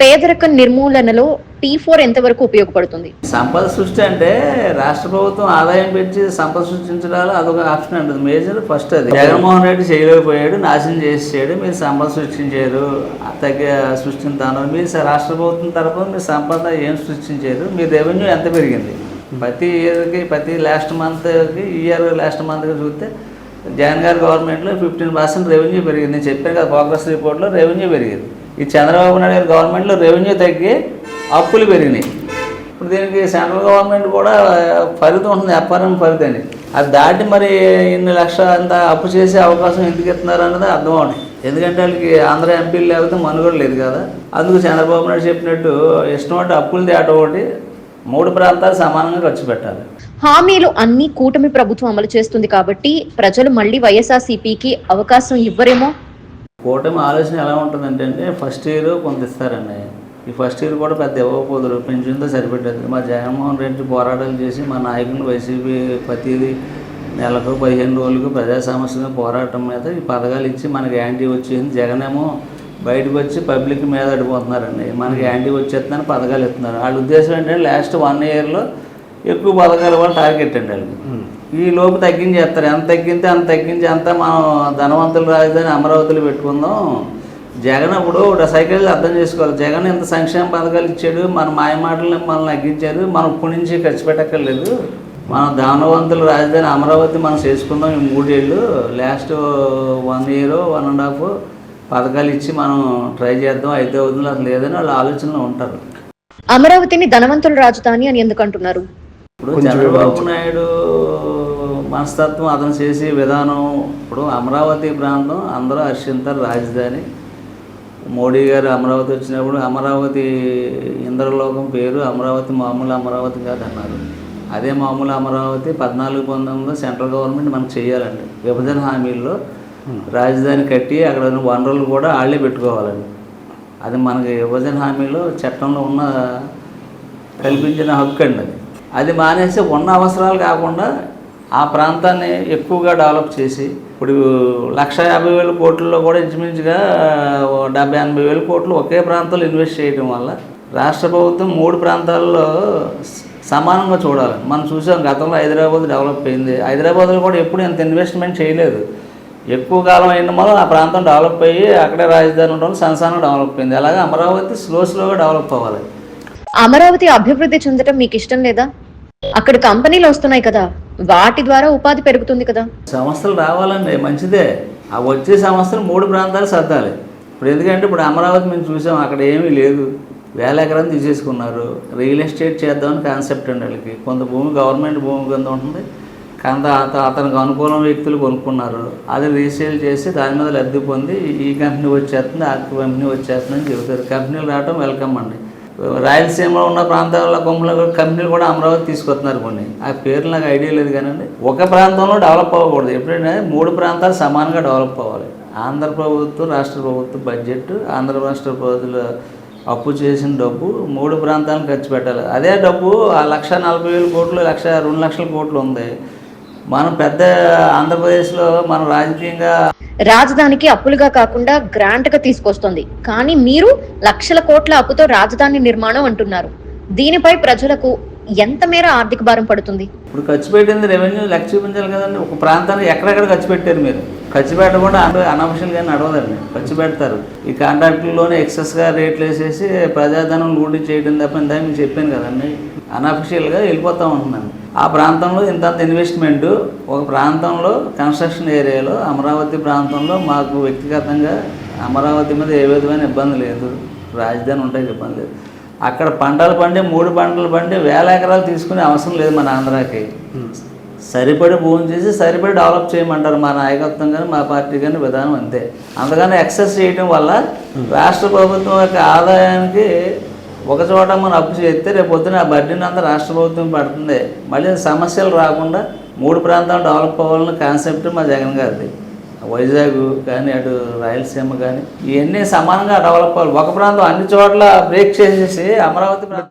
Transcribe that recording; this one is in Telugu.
పేదరిక నిర్మూలనలో టీ ఫోర్ ఎంతవరకు ఉపయోగపడుతుంది? సంపద సృష్టి అంటే రాష్ట్ర ప్రభుత్వం ఆదాయం పెంచి సంపద సృష్టించడాలు అదొక ఆప్షన్ అంటుంది మేజర్ ఫస్ట్ అది. జగన్మోహన్ రెడ్డి చేయలేకపోయాడు నాశనం చేసేసాడు మీరు సంపద సృష్టించారు తగ్గ సృష్టించాను మీరు స- రాష్ట్ర ప్రభుత్వం తరఫున మీరు సంపద ఏం సృష్టించారు మీ రెవెన్యూ ఎంత పెరిగింది? ప్రతి ఇయర్కి ప్రతి లాస్ట్ మంత్కి ఇయర్ లాస్ట్ మంత్కి చూస్తే జగన్ గారి గవర్నమెంట్లో ఫిఫ్టీన్ పర్సెంట్ రెవెన్యూ పెరిగింది. నేను చెప్పాను కదా ప్రోగ్రెస్ రిపోర్ట్లో రెవెన్యూ పెరిగింది. ఈ చంద్రబాబు నాయుడు గారి గవర్నమెంట్లో రెవెన్యూ తగ్గి అప్పులు పెరిగినాయి. ఇప్పుడు దీనికి సెంట్రల్ గవర్నమెంట్ కూడా ఫలితం ఉంటుంది వ్యాపారం పరిధి అని అది దాటి మరి ఇన్ని లక్షలు అంత అప్పు చేసే అవకాశం ఎందుకు ఇస్తున్నారు అన్నది అర్థం అవుతుంది ఎందుకంటే వాళ్ళకి ఆంధ్ర ఎంపీలు లేకపోతే మనుగడ లేదు కదా. అందుకు చంద్రబాబు నాయుడు చెప్పినట్టు ఇష్టం అప్పులు తేట ఒకటి మూడు ప్రాంతాలు సమానంగా ఖర్చు పెట్టాలి. హామీలు అన్ని కూటమి ప్రభుత్వం అమలు చేస్తుంది కాబట్టి ప్రజలు మళ్ళీ వైఎస్ఆర్సీపీకి అవకాశం ఇవ్వరేమో? కూటమి ఆలోచన ఎలా ఉంటుందంటే అండి ఫస్ట్ ఇయర్ కొంత ఇస్తారండి. ఈ ఫస్ట్ ఇయర్ కూడా పెద్ద ఇవ్వకపోదురు పెన్షన్తో సరిపెట్టేది. మా జగన్మోహన్ రెడ్డి పోరాటాలు చేసి మా నాయకులు వైసీపీ ప్రతిదీ నెలకు పదిహేను రోజులకు ప్రజా సమస్యల పోరాటం మీద ఈ పథకాలు ఇచ్చి మనకి యాంటీ వచ్చేసింది. జగన్ ఏమో బయటకు వచ్చి పబ్లిక్ మీద అడిపోతున్నారండి మనకి యాంటీ వచ్చేస్తుందని పథకాలు ఇస్తున్నారు. వాళ్ళ ఉద్దేశం ఏంటంటే లాస్ట్ వన్ ఇయర్లో ఎక్కువ పథకాలు కూడా టార్గెట్ అండి వాళ్ళకి. ఈ లోపు తగ్గించేస్తారు. ఎంత తగ్గితే అంత తగ్గించి అంతా మనం ధనవంతులు రాజధాని అమరావతిలో పెట్టుకుందాం. జగన్ అప్పుడు ఒక సైకిల్ అర్థం చేసుకోవాలి. జగన్ ఎంత సంక్షేమ పథకాలు ఇచ్చాడు. మన మాయ మాటలను మనల్ని తగ్గించారు మనం ఇప్పటి నుంచి ఖర్చు పెట్టక్కర్లేదు. మనం ధనవంతులు రాజధాని అమరావతి మనం చేసుకుందాం ఈ మూడేళ్ళు. Last one year one and half పథకాలు ఇచ్చి మనం ట్రై చేద్దాం. అయితే అవుతుంది అసలు లేదని వాళ్ళ ఆలోచనలో ఉంటారు. అమరావతిని ధనవంతుల రాజధాని అని ఎందుకు అంటున్నారు? ఇప్పుడు చంద్రబాబు నాయుడు మనస్తత్వం అతను చేసే విధానం ఇప్పుడు అమరావతి ప్రాంతం అందరూ హర్షింతారు రాజధాని. మోడీ గారు అమరావతి వచ్చినప్పుడు అమరావతి ఇంద్రలోకం పేరు అమరావతి మామూలు అమరావతి కాదన్నారు. అదే మామూలు అమరావతి పద్నాలుగు పంతొమ్మిదిలో సెంట్రల్ గవర్నమెంట్ మనకు చేయాలండి. విభజన హామీల్లో రాజధాని కట్టి అక్కడ వనరులు కూడా వాళ్ళే పెట్టుకోవాలండి. అది మనకి విభజన హామీలో చట్టంలో ఉన్న కల్పించిన హక్కు అండి అది. అది మానేసి ఉన్న అవసరాలు కాకుండా ఆ ప్రాంతాన్ని ఎక్కువగా డెవలప్ చేసి ఇప్పుడు లక్ష యాభై వేల కోట్లలో కూడా ఇంచుమించుగా డెబ్బై ఎనభై వేల కోట్లు ఒకే ప్రాంతంలో ఇన్వెస్ట్ చేయడం వల్ల రాష్ట్ర ప్రభుత్వం మూడు ప్రాంతాల్లో సమానంగా చూడాలి. మనం చూసాం గతంలో హైదరాబాద్ డెవలప్ అయింది. హైదరాబాద్లో కూడా ఎప్పుడు ఇంత ఇన్వెస్ట్మెంట్ చేయలేదు. ఎక్కువ కాలం అయిన వల్ల ఆ ప్రాంతం డెవలప్ అయ్యి అక్కడే రాజధాని ఉండడం సంసానం డెవలప్ అయింది. అలాగే అమరావతి స్లో స్లోగా డెవలప్ అవ్వాలి. అమరావతి అభివృద్ధి చెందడం మీకు ఇష్టం లేదా? అక్కడ కంపెనీలు వస్తున్నాయి కదా. వాటి ద్వారా ఉపాధి పెరుగుతుంది కదా. సంస్థలు రావాలండి మంచిదే. ఆ వచ్చే సంస్థలు మూడు ప్రాంతాలు సర్దాలి. ఇప్పుడు ఎందుకంటే ఇప్పుడు అమరావతి మేము చూసాం అక్కడ ఏమీ లేదు. వేల ఎకరాలు తీసేసుకున్నారు. రియల్ ఎస్టేట్ చేద్దామని కాన్సెప్ట్ అండి వాళ్ళకి. కొంత భూమి గవర్నమెంట్ భూమి కింద ఉంటుంది. కొంత అతనికి అనుకూలం వ్యక్తులు కొనుక్కున్నారు. అది రీసేల్ చేసి దాని మీద లబ్ధి పొంది ఈ కంపెనీ వచ్చేస్తుంది ఆ కంపెనీ వచ్చేస్తుందని చెబుతారు. కంపెనీలు రావడం వెల్కమ్ అండి. రాయలసీమలో ఉన్న ప్రాంతాల కొమ్మల కంపెనీలు కూడా అమరావతి తీసుకొస్తున్నారు కొన్ని. ఆ పేర్లు నాకు ఐడియా లేదు కానండి. ఒక ప్రాంతంలో డెవలప్ అవ్వకూడదు. ఎప్పుడైనా మూడు ప్రాంతాలు సమానంగా డెవలప్ అవ్వాలి. ఆంధ్ర ప్రభుత్వం రాష్ట్ర ప్రభుత్వం బడ్జెట్ ఆంధ్ర రాష్ట్ర ప్రజలు అప్పు చేసిన డబ్బు మూడు ప్రాంతాలను ఖర్చు పెట్టాలి. అదే డబ్బు ఆ లక్ష నలభై వేల కోట్లు లక్ష రెండు లక్షల కోట్లు ఉంది. మనం పెద్ద ఆంధ్రప్రదేశ్లో మనం రాజకీయంగా రాజధానికి అప్పులుగా కాకుండా గ్రాంట్గా తీసుకొస్తుంది. కానీ మీరు లక్షల కోట్ల అప్పుతో రాజధాని నిర్మాణం అంటున్నారు. దీనిపై ప్రజలకు ఎంత మేర ఆర్థిక భారం పడుతుంది? ఇప్పుడు ఖర్చు పెట్టింది రెవెన్యూ లెక్క చూపించాలి కదండి. ఒక ప్రాంతానికి ఎక్కడెక్కడ ఖర్చు పెట్టారు మీరు? ఖర్చు పెట్టకుండా అనఫిషియల్గా నడవదండి. ఖర్చు పెడతారు. ఈ కాంట్రాక్టుల్లోనే ఎక్సెస్గా రేట్లు వేసేసి ప్రజాధనం లూటీ చేయడం తప్ప ఇందాక మీకు చెప్పాను కదండి. అనఫిషియల్గా వెళ్ళిపోతూ ఉంటున్నాను. ఆ ప్రాంతంలో ఇంతంత ఇన్వెస్ట్మెంట్ ఒక ప్రాంతంలో కన్స్ట్రక్షన్ ఏరియాలో అమరావతి ప్రాంతంలో మాకు వ్యక్తిగతంగా అమరావతి మీద ఏ విధమైన ఇబ్బంది లేదు. రాజధాని ఉంటాయి ఇబ్బంది లేదు. అక్కడ పంటలు పండి మూడు పంటలు పండి వేల ఎకరాలు తీసుకునే అవసరం లేదు మన ఆంధ్రాకి. సరిపడి భూమి చేసి సరిపడి డెవలప్ చేయమంటారు మా నాయకత్వం కానీ మా పార్టీ కానీ విధానం అంతే. అందుకని ఎక్సెస్ చేయడం వల్ల రాష్ట్ర ప్రభుత్వం యొక్క ఆదాయానికి ఒక చోట మనం అప్పు చేస్తే రేపు పొద్దున ఆ బడ్డీని అంతా రాష్ట్ర ప్రభుత్వం పడుతుంది. మళ్ళీ సమస్యలు రాకుండా మూడు ప్రాంతాలు డెవలప్ అవ్వాలన్న కాన్సెప్ట్ మా జగన్ గారిది. వైజాగ్ కానీ అటు రాయలసీమ కానీ ఇవన్నీ సమానంగా డెవలప్ అవ్వాలి. ఒక ప్రాంతం అన్ని చోట్ల బ్రేక్ చేసేసి అమరావతి ప్రాంతం